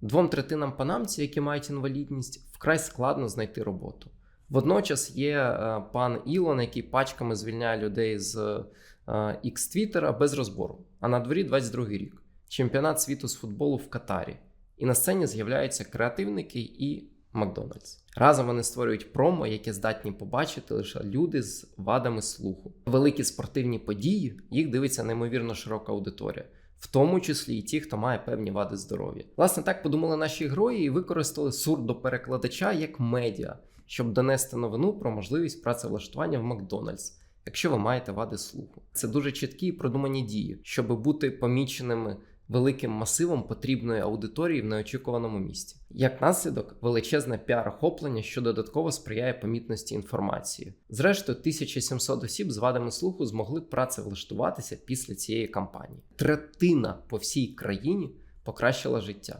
Двом третинам панамців, які мають інвалідність, вкрай складно знайти роботу. Водночас є е, пан Ілон, який пачками звільняє людей з е, X Твіттера без розбору. А на дворі 22 рік. Чемпіонат світу з футболу в Катарі. І на сцені з'являються креативники і Макдональдс. Разом вони створюють промо, яке здатні побачити лише люди з вадами слуху. Великі спортивні події їх дивиться неймовірно широка аудиторія, в тому числі і ті, хто має певні вади здоров'я. Власне, так подумали наші герої і використали сурдоперекладача як медіа, щоб донести новину про можливість працевлаштування в Макдональдс. Якщо ви маєте вади слуху, це дуже чіткі і продумані дії, щоб бути поміченими великим масивом потрібної аудиторії в неочікуваному місці. Як наслідок, величезне піар-охоплення, що додатково сприяє помітності інформації. Зрештою, 1700 осіб з вадами слуху змогли працевлаштуватися після цієї кампанії. Третина по всій країні покращила життя.